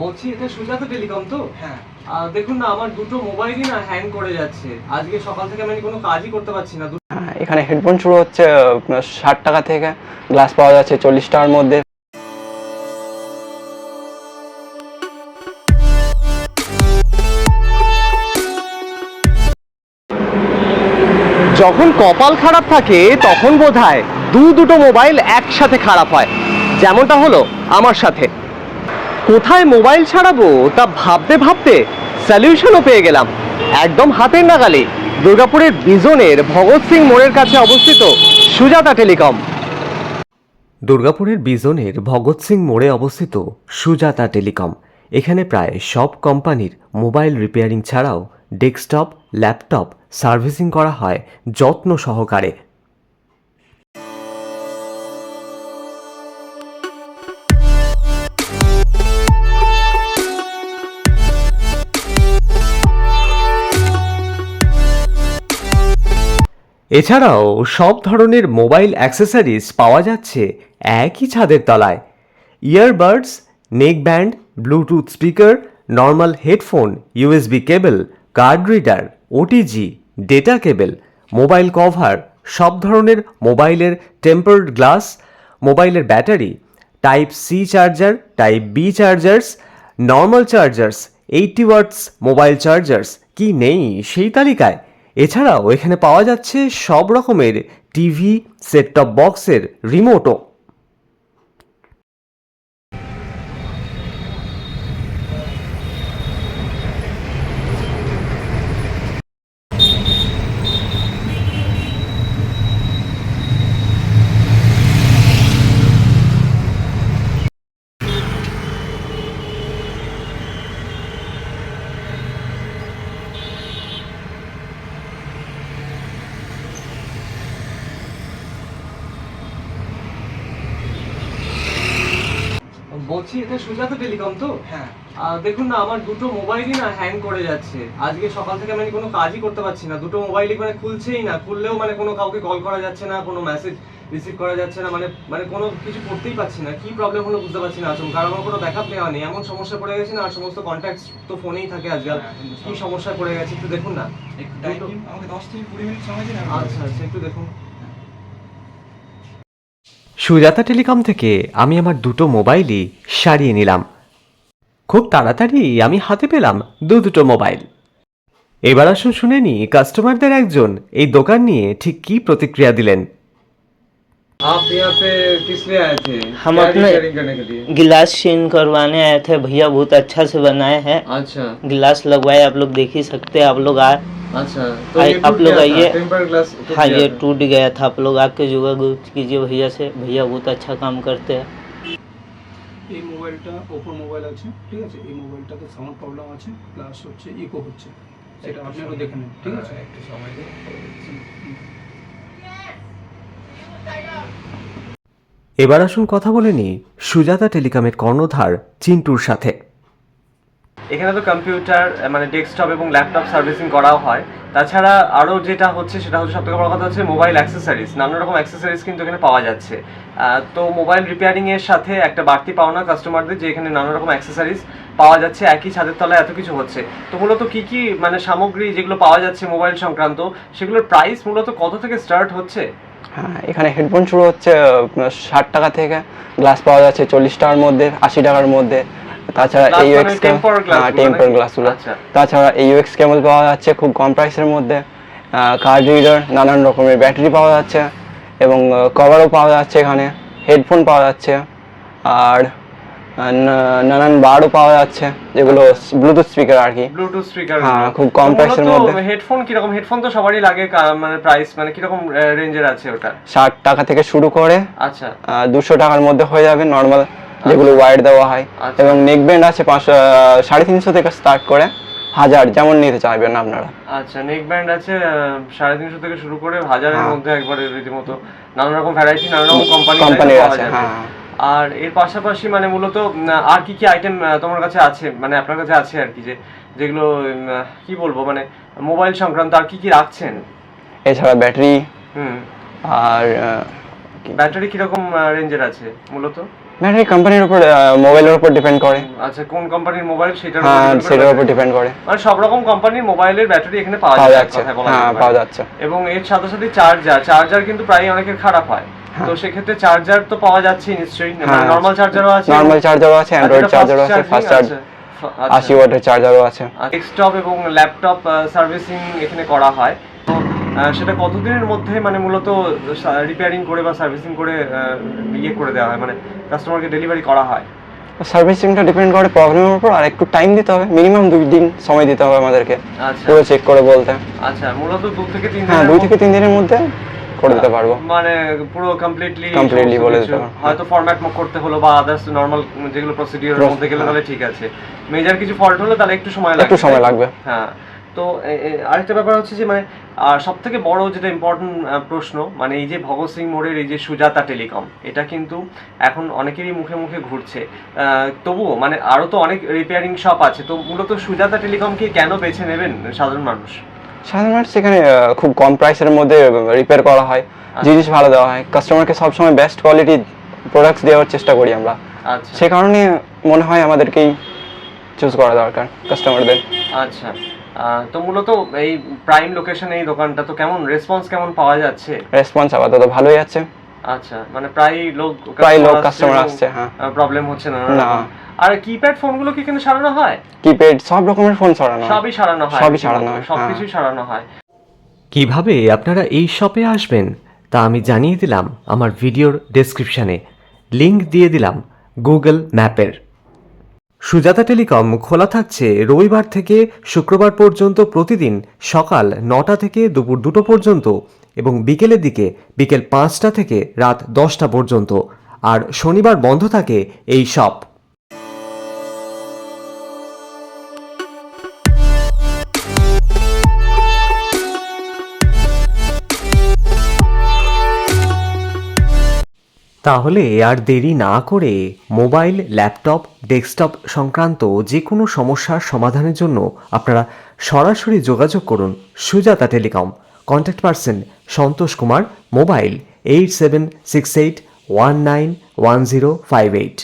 বলছি এটা সুজাতা টেলিকম তো? হ্যাঁ। দেখুন না আমার দুটো মোবাইলই না হ্যাং করে যাচ্ছে। আজকে সকাল থেকে আমি কোনো কাজই করতে পারছি না। হ্যাঁ, এখানে হেডফোন শুরু হচ্ছে ষাট টাকা থেকে। গ্লাস পাওয়া যাচ্ছে চল্লিশ টাকার মধ্যে। যখন কপাল খারাপ থাকে তখন বোধ হয় দু দুটো মোবাইল একসাথে খারাপ হয়। যেমনটা হলো আমার সাথে। কোথায় মোবাইল ছাড়াবো তা ভাবতে ভাবতে সলিউশনও পেয়ে গেলাম। একদম হাতের নাগালে দুর্গাপুরের বিজনের ভগৎ সিং মোড়ের কাছে অবস্থিত সুজাতা টেলিকম। দুর্গাপুরের বিজনের ভগৎ সিং মোড়ে অবস্থিত সুজাতা টেলিকম। এখানে প্রায় সব কোম্পানির মোবাইল রিপেয়ারিং ছাড়াও ডেস্কটপ, ল্যাপটপ, সার্ভিসিং করা হয় যত্ন সহকারে। এছাড়াও সব ধরনের মোবাইল অ্যাক্সেসরিজ পাওয়া যাচ্ছে একই ছাদের তলায়। Earbuds neck band bluetooth speaker, normal headphone, USB cable, card reader, OTG, data cable, mobile cover, সব ধরনের মোবাইলের টেম্পার্ড গ্লাস, মোবাইলের battery, type C charger, type B chargers, normal chargers, eighty watts mobile chargers, কি নেই সেই তালিকায়? এছাড়াও এখানে পাওয়া যাচ্ছে সব রকমের টিভি সেট টপ বক্সের রিমোটও বলছি এটা সুজাতা টেলিকম তো? হ্যাঁ। দেখুন না আমার দুটো মোবাইলই না হ্যাং করে যাচ্ছে। আজকে সকাল থেকে আমি কোনো কাজই করতে পারছি না। দুটো মোবাইলই মানে খুলছেই না। খুললেও মানে কোনো কাউকে কল করা যাচ্ছে না কোনো মেসেজ রিসিভ করা যাচ্ছে না। মানে মানে কোনো কিছু করতেই পারছি না। কি প্রবলেম হলো বুঝতে পারছি না আসুন কারণ আমার কোনো ব্যাকআপ নেওয়া নেই। এমন সমস্যা পড়ে গেছে না আর সমস্ত কন্ট্যাক্ট তো ফোনেই থাকে আজকাল। হ্যাঁ, কি সমস্যায় পড়ে গেছে একটু দেখুন না। একটু আমাকে দশ থেকে কুড়ি মিনিট সময় দিন আচ্ছা আচ্ছা একটু দেখুন। সুজাতা টেলিকম থেকে আমি আমার দুটো মোবাইলই সারিয়ে নিলাম খুব তাড়াতাড়ি আমি হাতে পেলাম দু দুটো মোবাইল এবার আসুন শুনে নি কাস্টমারদের একজন এই দোকান নিয়ে ঠিক কী প্রতিক্রিয়া দিলেন आप यहाँ पे किस लिए आए थे हम क्या अपने- रिपेयरिंग करने के लिए गिलास चेंज करवाने आए थे भैया बहुत अच्छा से बनाए हैं अच्छा गिलास लगवाए आप लोग देख ही सकते हैं आप लोग आए अच्छा तो आप लोग आइए। हाँ ये टूट गया था आप लोग आके योगा कीजिए भैया से भैया बहुत अच्छा काम करते हैं। আছে ঠিক আছে এই সাউন্ড প্রবলেম আছে প্লাস হচ্ছে ইকো হচ্ছে সেটা দেখে নেন ঠিক আছে একটু সময় দিন এবার আসুন কথা বলেনি সুজাতা টেলিকমের কর্ণধার চিন্টুর সাথে এখানে তো কম্পিউটার মানে ডেস্কটপ এবং ল্যাপটপ সার্ভিসিং করাও হয়। তাছাড়া আরও যেটা হচ্ছে, সেটা হচ্ছে সবথেকে বড় কথা হচ্ছে মোবাইল অ্যাক্সেসারিজ নানা রকম অ্যাক্সেসরিজ কিন্তু এখানে পাওয়া যাচ্ছে। তো মোবাইল রিপেয়ারিংয়ের সাথে একটা বাড়তি পাওনা কাস্টমারদের যে এখানে নানা রকম অ্যাক্সেসরিজ পাওয়া যাচ্ছে, একই ছাদের তলায় এত কিছু হচ্ছে। তো মূলত কি কি মানে সামগ্রী যেগুলো পাওয়া যাচ্ছে মোবাইল সংক্রান্ত, সেগুলোর প্রাইস মূলত কত থেকে স্টার্ট হচ্ছে? হ্যাঁ এখানে হেডফোন শুরু হচ্ছে ষাট টাকা থেকে। গ্লাস পাওয়া যাচ্ছে চল্লিশ টাকার মধ্যে, আশি টাকার মধ্যে। তাছাড়া Glass এই মানে ইউএক্স tempered glass গুলো টেম্পার? গ্লাসগুলো আচ্ছা। তাছাড়া এই ইউএক্স কেবল পাওয়া যাচ্ছে খুব কম প্রাইসের মধ্যে। কার্ড রিডার নানান রকমের ব্যাটারি পাওয়া যাচ্ছে এবং কভারও পাওয়া যাচ্ছে এখানে হেডফোন পাওয়া যাচ্ছে আর নানান বারও পাওয়া যাচ্ছে যেগুলো ব্লুটুথ স্পিকার আর কি। ব্লুটুথ স্পিকার হ্যাঁ, খুব কম এর মধ্যে। হেডফোন কীরকম? হেডফোন তো সবারই লাগে কা- মানে প্রাইস মানে কীরকম রেঞ্জের আছে ওটা? ষাট টাকা থেকে শুরু করে আচ্ছা। দুশো টাকার মধ্যে হয়ে যাবে নর্মাল যেগুলো ওয়াইড দেওয়া হয়। আচ্ছা। এবং নেক ব্যান্ড আছে পাঁচশো সাড়ে তিনশো থেকে স্টার্ট করে হাজার যেমন নিতে চাইবেন আপনারা। আচ্ছা নেক ব্যান্ড আছে সাড়ে তিনশো থেকে শুরু করে হাজারের হ্যাঁ। মধ্যে একবারে রীতিমতো নানা রকম ভ্যারাইটি নানা রকম কোম্পানি কোম্পানির আছে হ্যাঁ। আর এর পাশাপাশি মানে মূলত আর কি কি আইটেম তোমার কাছে আছে? মানে আপনার কাছে আছে আর কি যে যেগুলো কি বলব মানে মোবাইল সংক্রান্ত আর কি কি রাখছেন? এছাড়া ব্যাটারি হুম। আর ব্যাটারি কীরকম রেঞ্জের আছে মূলত? ব্যাটারি কোম্পানির উপর মোবাইলের উপর ডিপেন্ড করে। আচ্ছা কোন কোম্পানির মোবাইল সেটার উপর হ্যাঁ সেটার উপর ডিপেন্ড করে। মানে সব রকম কোম্পানির মোবাইলের ব্যাটারি এখানে পাওয়া যাচ্ছে। হ্যাঁ পাওয়া যাচ্ছে। এবং এর সাথে সাথে চার্জার চার্জার কিন্তু প্রায় অনেকের খারাপ হয়। হ্যাঁ। তো সেক্ষেত্রে চার্জার তো পাওয়া যাচ্ছে নিশ্চয়ই। হ্যাঁ। নর্মাল চার্জারও আছে। নর্মাল চার্জারও আছে অ্যান্ড্রয়েড চার্জারও আছে ফাস্ট চার্জ আশি ওয়াটের চার্জারও আছে। ডেস্কটপ এবং ল্যাপটপ সার্ভিসিং এখানে করা হয়। সেটা কতদিনের মধ্যে মানে মূলত রিপেয়ারিং করে বা সার্ভিসিং করে ইয়ে করে দেওয়া হয়? মানে কাস্টমারকে ডেলিভারি করা হয়? সার্ভিসিংটা ডিপেন্ড করে প্রবলেমের উপর আর একটু টাইম দিতে হবে। মিনিমাম দুই দিন সময় দিতে হবে আমাদেরকে। আচ্ছা। পুরো চেক করে বলতে। আচ্ছা মূলত দু থেকে তিন হ্যাঁ দুই থেকে তিন দিনের মধ্যে করে দিতে পারব। মানে পুরো কমপ্লিটলি Completely বলে দিতে। হয়তো ফরম্যাট করতে হলো বা আদার্স নর্মাল যেগুলো প্রসিডিওর Pro- মধ্যে গেলে হ্যাঁ। তাহলে ঠিক আছে। মেজর কিছু ফল্ট হলে তাহলে একটু সময় লাগবে একটু সময় লাগবে। হ্যাঁ। তো আরেকটা ব্যাপার হচ্ছে যে মানে সব থেকে বড় যেটা ইম্পর্টেন্ট প্রশ্ন মানে এই যে ভগৎ সিং মোড়ের এই যে সুজাতা টেলিকম এটা কিন্তু এখন অনেকেরই মুখে মুখে ঘুরছে। তবুও মানে আরও তো অনেক রিপেয়ারিং শপ আছে তো মূলত সুজাতা টেলিকমকে কেন বেছে নেবেন সাধারণ মানুষ? সাধারণত সেখানে আহ, খুব কম প্রাইসের মধ্যে রিপেয়ার করা হয় জিনিস ভালো দেওয়া হয়। কাস্টমারকে সবসময় বেস্ট কোয়ালিটি প্রোডাক্টস দেওয়ার চেষ্টা করি আমরা। আচ্ছা। সে কারণে মনে হয় আমাদেরকেই চুজ করা দরকার কাস্টমারদের আচ্ছা। তো মূলত এই প্রাইম লোকেশনে এই দোকানটা তো কেমন রেসপন্স কেমন পাওয়া যাচ্ছে? রেসপন্স আপাতত ভালোই আছে। আচ্ছা মানে প্রায় লোক প্রায় লোক কাস্টমার আসছে হ্যাঁ। প্রবলেম হচ্ছে না না। আর কিপ্যাড ফোনগুলো কি এখানে সারানো হয়? কিপ্যাড সব রকমের ফোন সরানো হয়। সবই সারানো হয় সবই সারানো হয়, হ্যাঁ। সবকিছুই সারানো হয়। কীভাবে আপনারা এই শপে আসবেন তা আমি জানিয়ে দিলাম আমার ভিডিওর ডেসক্রিপশানে লিংক দিয়ে দিলাম গুগল ম্যাপের সুজাতা টেলিকম খোলা থাকছে রবিবার থেকে শুক্রবার পর্যন্ত প্রতিদিন সকাল নটা থেকে দুপুর দুটো পর্যন্ত এবং বিকেলের দিকে বিকেল পাঁচটা থেকে রাত দশটা পর্যন্ত। আর শনিবার বন্ধ থাকে এই শপ তাহলে আর দেরি না করে মোবাইল, ল্যাপটপ, ডেস্কটপ সংক্রান্ত যে কোনো সমস্যার সমাধানের জন্য আপনারা সরাসরি যোগাযোগ করুন Sujata telecom. Contact person Santosh Kumar, mobile eight seven six eight one nine one zero five eight.